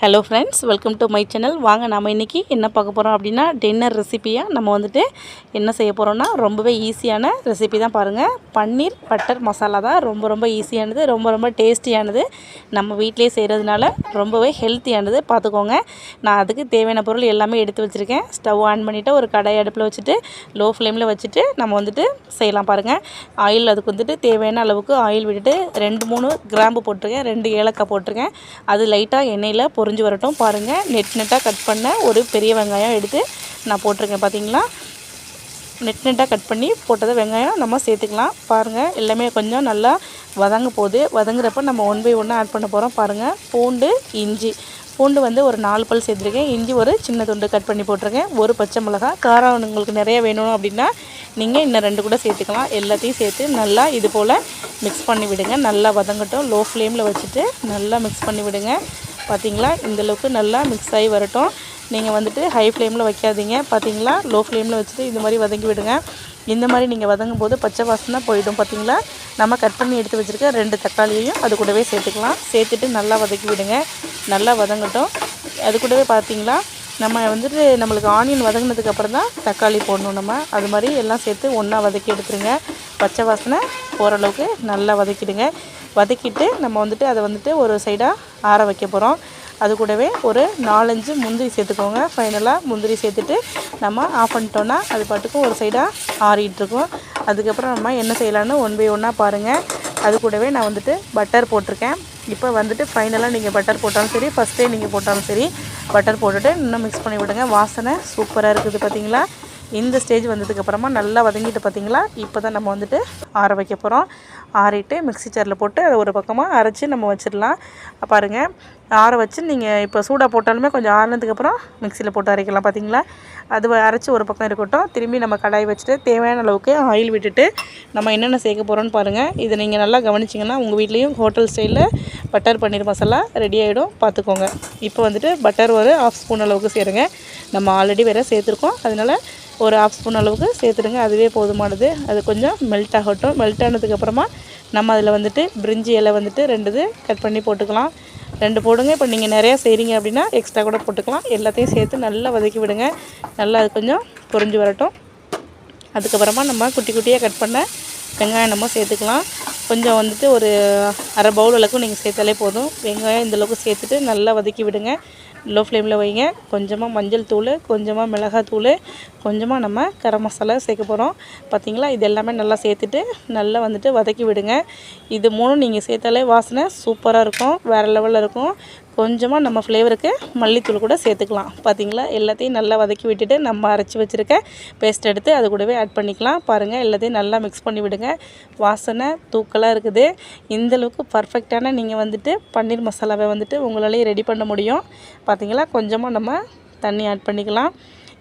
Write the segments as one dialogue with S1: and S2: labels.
S1: Hello friends welcome to my channel வாங்க நம்ம இன்றைக்கி என்ன பார்க்க போகிறோம் அப்படின்னா டின்னர் ரெசிப்பியாக நம்ம வந்துட்டு என்ன செய்ய போகிறோம்னா ரொம்பவே ஈஸியான ரெசிபி தான் பாருங்கள் பன்னீர் பட்டர் மசாலா தான் ரொம்ப ரொம்ப ஈஸியானது ரொம்ப ரொம்ப டேஸ்டியானது நம்ம வீட்டிலே செய்கிறதுனால ரொம்பவே ஹெல்த்தியானது பார்த்துக்கோங்க. நான் அதுக்கு தேவையான பொருள் எல்லாமே எடுத்து வச்சுருக்கேன். ஸ்டவ் ஆன் பண்ணிவிட்டு ஒரு கடாய் அடுப்பில் வச்சுட்டு லோ ஃப்ளேமில் வச்சுட்டு நம்ம வந்துட்டு செய்யலாம் பாருங்கள் ஆயில் அதுக்கு வந்துட்டு தேவையான அளவுக்கு ஆயில் விட்டுட்டு ரெண்டு மூணு கிராம்பு போட்டிருக்கேன் ரெண்டு ஏலக்காய் போட்டிருக்கேன். அது லைட்டாக எண்ணெயில் பொரிஞ்சு வரட்டும். பாருங்கள் நெட் நெட்டாக கட் பண்ண ஒரு பெரிய வெங்காயம் எடுத்து நான் போட்டிருக்கேன் பார்த்தீங்களா நெட் நெட்டாக கட் பண்ணி போட்டதை வெங்காயம் நம்ம சேர்த்துக்கலாம். பாருங்கள் எல்லாமே கொஞ்சம் நல்லா வதங்க போகுது. வதங்குறப்ப நம்ம ஒன் பை ஒன்று ஆட் பண்ண போகிறோம் பாருங்கள் பூண்டு இஞ்சி. பூண்டு வந்து ஒரு நாலு பல் சேர்த்துருக்கேன். இஞ்சி ஒரு சின்ன துண்டு கட் பண்ணி போட்டிருக்கேன். ஒரு பச்சை மிளகா காரம் உங்களுக்கு நிறைய வேணும் அப்படின்னா நீங்கள் இன்னும் ரெண்டு கூட சேர்த்துக்கலாம். எல்லாத்தையும் சேர்த்து நல்லா இது போல் மிக்ஸ் பண்ணி விடுங்க. நல்லா வதங்கட்டும். லோ ஃப்ளேமில் வச்சுட்டு நல்லா மிக்ஸ் பண்ணி விடுங்க. பார்த்தீங்களா? இந்தளவுக்கு நல்லா மிக்ஸ் ஆகி வரட்டும். நீங்கள் வந்துட்டு ஹை ஃப்ளேமில் வைக்காதீங்க. பார்த்தீங்களா? லோ ஃப்ளேமில் வச்சுட்டு இந்த மாதிரி வதங்கி விடுங்க. இந்த மாதிரி நீங்கள் வதங்கும் போது பச்சை வாசனை போயிடும் பார்த்தீங்களா? நம்ம கட் பண்ணி எடுத்து வச்சுருக்க ரெண்டு தக்காளியையும் அது கூடவே சேர்த்துக்கலாம். சேர்த்துட்டு நல்லா வதக்கி விடுங்க. நல்லா வதங்கட்டும். அது கூடவே பார்த்தீங்களா? நம்ம வந்துட்டு நம்மளுக்கு ஆனியன் வதங்கினதுக்கு அப்புறம் தான் தக்காளி போடணும் நம்ம. அது மாதிரி எல்லாம் சேர்த்து ஒன்றா வதக்கி எடுத்துருங்க. பச்சை வாசனை ஓரளவுக்கு நல்லா வதக்கிடுங்க. வதக்கிட்டு நம்ம வந்துட்டு அதை வந்துட்டு ஒரு சைடாக ஆற வைக்க போகிறோம் அது கூடவே ஒரு நாலஞ்சு முந்திரி சேர்த்துக்கோங்க. ஃபைனலாக முந்திரி சேர்த்துட்டு நம்ம ஆஃப் பண்ணிட்டோன்னா அது பாட்டுக்கும் ஒரு சைடாக ஆறிகிட்ருக்கோம் அதுக்கப்புறம் நம்ம என்ன செய்யலான்னு ஒன் பை ஒன்னாக பாருங்கள் அது கூடவே நான் வந்துட்டு பட்டர் போட்டிருக்கேன். இப்போ வந்துட்டு ஃபைனலாக நீங்கள் பட்டர் போட்டாலும் சரி ஃபஸ்ட்டே நீங்கள் போட்டாலும் சரி பட்டர் போட்டுட்டு இன்னும் மிக்ஸ் பண்ணி விடுங்க. வாசனை சூப்பராக இருக்குது பார்த்தீங்களா இந்த ஸ்டேஜ் வந்ததுக்கப்புறமா நல்லா வதங்கிட்டு பார்த்தீங்களா? இப்போ தான் நம்ம வந்துட்டு ஆற வைக்க போகிறோம் ஆறிட்டு மிக்ஸி ஜாரில் போட்டு அதை ஒரு பக்கமாக அரைச்சி நம்ம வச்சிடலாம். பாருங்கள் ஆற வச்சு நீங்கள் இப்போ சூடாக போட்டாலுமே கொஞ்சம் ஆறினதுக்கப்புறம் மிக்சியில் போட்டு அரைக்கலாம் பார்த்தீங்களா அது அரைச்சி ஒரு பக்கம் இருக்கட்டும். திரும்பி நம்ம கடாய் வச்சுட்டு தேவையான அளவுக்கு ஆயில் விட்டுட்டு நம்ம என்னென்ன சேர்க்க போகிறோன்னு பாருங்கள் இதை நீங்கள் நல்லா கவனிச்சிங்கன்னா உங்கள் வீட்லேயும் ஹோட்டல் ஸ்டைலில் பட்டர் பன்னீர் மசாலா ரெடி ஆகிடும் பார்த்துக்கோங்க இப்போ வந்துட்டு பட்டர் ஒரு ஆஃப் ஸ்பூன் அளவுக்கு சேருங்க. நம்ம ஆல்ரெடி வேறு சேர்த்துருக்கோம். அதனால் ஒரு ஆஃப் ஸ்பூன் அளவுக்கு சேர்த்துடுங்க. அதுவே போதுமானது. அது கொஞ்சம் மெல்ட் ஆகட்டும். மெல்ட் ஆனதுக்கப்புறமா நம்ம அதில் வந்துட்டு பிரிஞ்சி இலை வந்துட்டு ரெண்டு இது கட் பண்ணி போட்டுக்கலாம். ரெண்டு போடுங்க. இப்போ நீங்கள் நிறையா செய்கிறீங்க அப்படின்னா எக்ஸ்ட்ரா கூட போட்டுக்கலாம். எல்லாத்தையும் சேர்த்து நல்லா வதக்கி விடுங்க. நல்லா அது கொஞ்சம் பொறிஞ்சு வரட்டும். அதுக்கப்புறமா நம்ம குட்டி குட்டியாக கட் பண்ண வெங்காயம் நம்ம சேர்த்துக்கலாம். கொஞ்சம் வந்துட்டு ஒரு அரை பவுல் அளவுக்கு நீங்கள் சேர்த்தாலே போதும். வெங்காயம் இந்தளவுக்கு சேர்த்துட்டு நல்லா வதக்கி விடுங்க. லோ ஃப்ளேமில் வைங்க. கொஞ்சமாக மஞ்சள் தூள் கொஞ்சமாக மிளகாய் தூள் கொஞ்சமாக நம்ம கரம் மசாலா சேர்க்க போகிறோம் பார்த்திங்களா இது எல்லாமே நல்லா சேர்த்துட்டு நல்லா வந்துட்டு வதக்கி விடுங்க. இது மூணும் நீங்கள் சேர்த்தாலே வாசனை சூப்பராக இருக்கும். வேறு லெவலில் இருக்கும். கொஞ்சமாக நம்ம ஃப்ளேவருக்கு மல்லித்தூள் கூட சேர்த்துக்கலாம். பார்த்திங்களா எல்லாத்தையும் நல்லா வதக்கி விட்டுட்டு நம்ம அரைச்சி வச்சுருக்க பேஸ்ட் எடுத்து அது கூடவே ஆட் பண்ணிக்கலாம். பாருங்கள் எல்லாத்தையும் நல்லா மிக்ஸ் பண்ணி விடுங்க. வாசனை தூக்கலாக இருக்குது. இந்தளவுக்கு பர்ஃபெக்டான நீங்கள் வந்துட்டு பன்னீர் மசாலாவை வந்துட்டு உங்களாலேயே ரெடி பண்ண முடியும். பார்த்திங்களா கொஞ்சமாக நம்ம தண்ணி ஆட் பண்ணிக்கலாம்.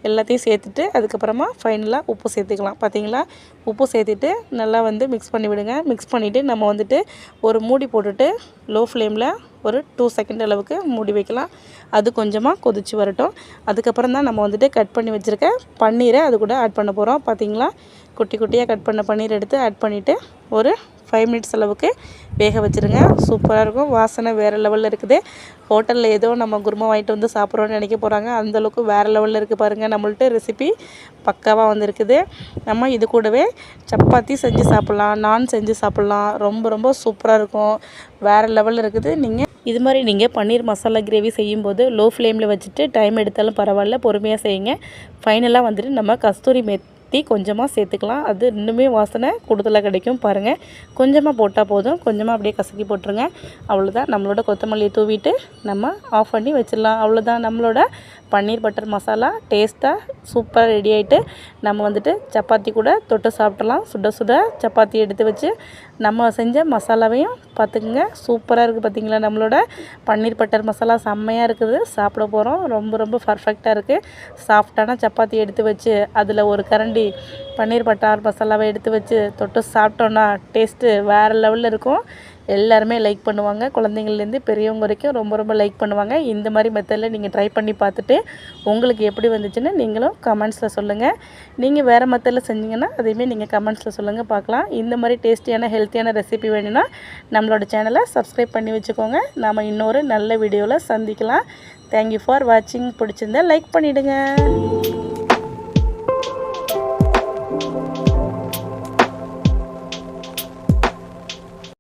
S1: எல்லாத்தையும் சேர்த்துட்டு அதுக்கப்புறமா ஃபைனலாக உப்பு சேர்த்துக்கலாம். பார்த்தீங்களா உப்பு சேர்த்துட்டு நல்லா வந்து மிக்ஸ் பண்ணி விடுங்க. மிக்ஸ் பண்ணிவிட்டு நம்ம வந்துட்டு ஒரு மூடி போட்டுட்டு லோ ஃப்ளேமில் ஒரு டூ செகண்ட் அளவுக்கு மூடி வைக்கலாம். அது கொஞ்சமாக கொதிச்சு வரட்டும். அதுக்கப்புறம் தான் நம்ம வந்துட்டு கட் பண்ணி வச்சுருக்க பன்னீரை அது கூட ஆட் பண்ண போகிறோம் பார்த்தீங்களா குட்டி குட்டியாக கட் பண்ண பன்னீர் எடுத்து ஆட் பண்ணிவிட்டு ஒரு ஃபைவ் மினிட்ஸ் அளவுக்கு வேக வச்சுருங்க. சூப்பராக இருக்கும். வாசனை வேறு லெவலில் இருக்குது. ஹோட்டலில் ஏதோ நம்ம குருமா வாங்கிட்டு வந்து சாப்பிட்றோன்னு நினைக்க போகிறாங்க அந்தளவுக்கு வேறு லெவலில் இருக்குது பாருங்கள் நம்மள்ட்ட ரெசிபி பக்காவாக வந்துருக்குது. நம்ம இது கூடவே சப்பாத்தி செஞ்சு சாப்பிட்லாம் நான் செஞ்சு சாப்பிட்லாம். ரொம்ப ரொம்ப சூப்பராக இருக்கும். வேறு லெவலில் இருக்குது. நீங்கள் இது மாதிரி நீங்கள் பன்னீர் மசாலா கிரேவி செய்யும்போது லோ ஃப்ளேமில் வச்சுட்டு டைம் எடுத்தாலும் பரவாயில்ல. பொறுமையாக செய்யுங்க. ஃபைனலாக வந்துட்டு நம்ம கஸ்தூரி மெத் தட்டி கொஞ்சமாக சேர்த்துக்கலாம். அது இன்னுமே வாசனை கூடுதலாக கிடைக்கும் பாருங்கள் கொஞ்சமாக போட்டால் போதும். கொஞ்சமாக அப்படியே கசக்கி போட்டுருங்க. அவ்வளோதான் நம்மளோட கொத்தமல்லியை தூவிட்டு நம்ம ஆஃப் பண்ணி வச்சிடலாம். அவ்வளோதான் நம்மளோட பன்னீர் பட்டர் மசாலா டேஸ்ட்டாக சூப்பராக ரெடி ஆகிட்டு நம்ம வந்துட்டு சப்பாத்தி கூட தொட்டு சாப்பிட்றலாம் சுட சுட சப்பாத்தி எடுத்து வச்சு நம்ம செஞ்ச மசாலாவையும் பார்த்துக்குங்க. சூப்பராக இருக்குது பார்த்திங்களா நம்மளோட பன்னீர் பட்டர் மசாலா செம்மையாக இருக்குது. சாப்பிட போகிறோம் ரொம்ப ரொம்ப பர்ஃபெக்டாக இருக்குது சாஃப்டான சப்பாத்தி எடுத்து வச்சு அதில் ஒரு கரண்டி பன்னீர் பட்டார் மசாலாவை எடுத்து வச்சு தொட்டு சாப்பிட்டோன்னா டேஸ்ட்டு வேறு லெவலில் இருக்கும். எல்லாருமே லைக் பண்ணுவாங்க. குழந்தைங்கள்லேருந்து பெரியவங்க வரைக்கும் ரொம்ப ரொம்ப லைக் பண்ணுவாங்க. இந்த மாதிரி மெத்தடில் நீங்கள் ட்ரை பண்ணி பார்த்துட்டு உங்களுக்கு எப்படி வந்துச்சுன்னு நீங்களும் கமெண்ட்ஸில் சொல்லுங்கள் நீங்கள் வேறு மெத்தடில் செஞ்சிங்கன்னா அதையுமே நீங்கள் கமெண்ட்ஸில் சொல்லுங்கள் பார்க்கலாம். இந்த மாதிரி டேஸ்டியான ஹெல்த்தியான ரெசிபி வேணும்னா நம்மளோட சேனலை சப்ஸ்கிரைப் பண்ணி வச்சுக்கோங்க. நாம் இன்னொரு நல்ல வீடியோவில் சந்திக்கலாம். தேங்க்யூ ஃபார் வாட்சிங் பிடிச்சிருந்தா லைக் பண்ணிவிடுங்க